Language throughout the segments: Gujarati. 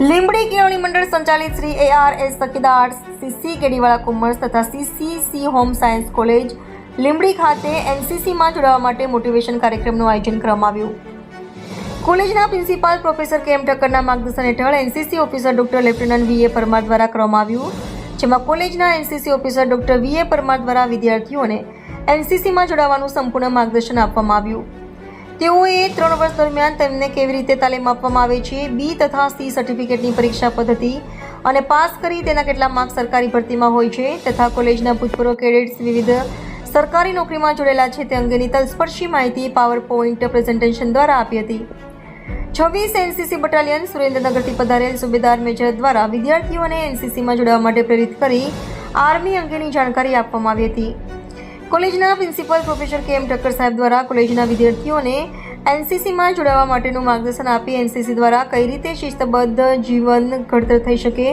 લીંબડી કેળવણી મંડળ સંચાલિત Shri A R S Sakhidar CC કેડીવાળા commerce તથા CCC home science college Limbdi ખાતે એનસીસીમાં જોડાવા માટે મોટિવેશન કાર્યક્રમનું આયોજન કરવામાં આવ્યું. કોલેજના પ્રિન્સિપાલ પ્રોફેસર કે એમ ઠક્કરના માર્ગદર્શન હેઠળ NCC officer doctor lieutenant V A Parmar દ્વારા કરવામાં આવ્યું. જેમાં કોલેજના NCC officer doctor V A Parmar દ્વારા વિદ્યાર્થીઓને એનસીસીમાં જોડાવાનું સંપૂર્ણ માર્ગદર્શન આપવામાં આવ્યું. તેઓએ ત્રણ વર્ષ દરમિયાન તેમને કેવી રીતે તાલીમ આપવામાં આવે છે? બી તથા સી સર્ટિફિકેટની પરીક્ષા પદ્ધતિ. અને પાસ કરી તેના કેટલા માર્ક્સ સરકારી ભરતીમાં હોય છે? તથા કોલેજના ભૂતપૂર્વ કેડેટ્સ વિવિધ સરકારી નોકરીમાં જોડેલા છે તે અંગેની તલસ્પર્શી માહિતી પાવર પોઈન્ટ પ્રેઝન્ટેશન દ્વારા આપી હતી. છવ્વીસ એનસીસી બટાલિયન સુરેન્દ્રનગરથી પધારેલ સુબેદાર મેજર દ્વારા વિદ્યાર્થીઓને એનસીસીમાં જોડાવા માટે પ્રેરિત કરી આર્મી અંગેની જાણકારી આપવામાં આવી હતી. કોલેજના પ્રિન્સિપલ પ્રોફેસર કે એમ ઠક્કર સાહેબ દ્વારા કોલેજના વિદ્યાર્થીઓને એનસીસીમાં જોડાવા માટેનું માર્ગદર્શન આપી એનસીસી દ્વારા કઈ રીતે શિસ્તબદ્ધ જીવન ઘડતર થઈ શકે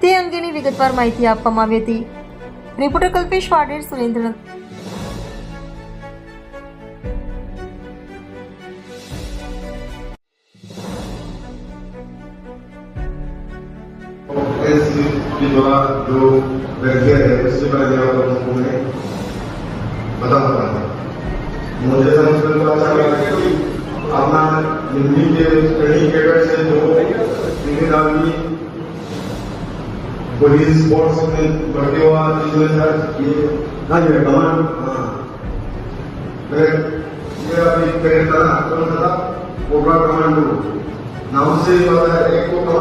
તે અંગેની વિગતવાર માહિતી આપવામાં આવી હતી રિપોર્ટર કલ્પેશ વાડેર સુરેન્દ્રનગર इस के द्वारा जो प्रक्रिया है उससे पहले आप लोगों ने बता रहा है। मुझे समझकर तो अच्छा लगा कि अपना हिंदी के स्टडी कैडर से जो निखिल आदमी पुलिस फोर्स में भर्ती हुआ जिसमें सर ये हाँ जी कमान हाँ। ये अभी कैडेट था कौन सा था? Cobra commando. नाम से ही पता है एक को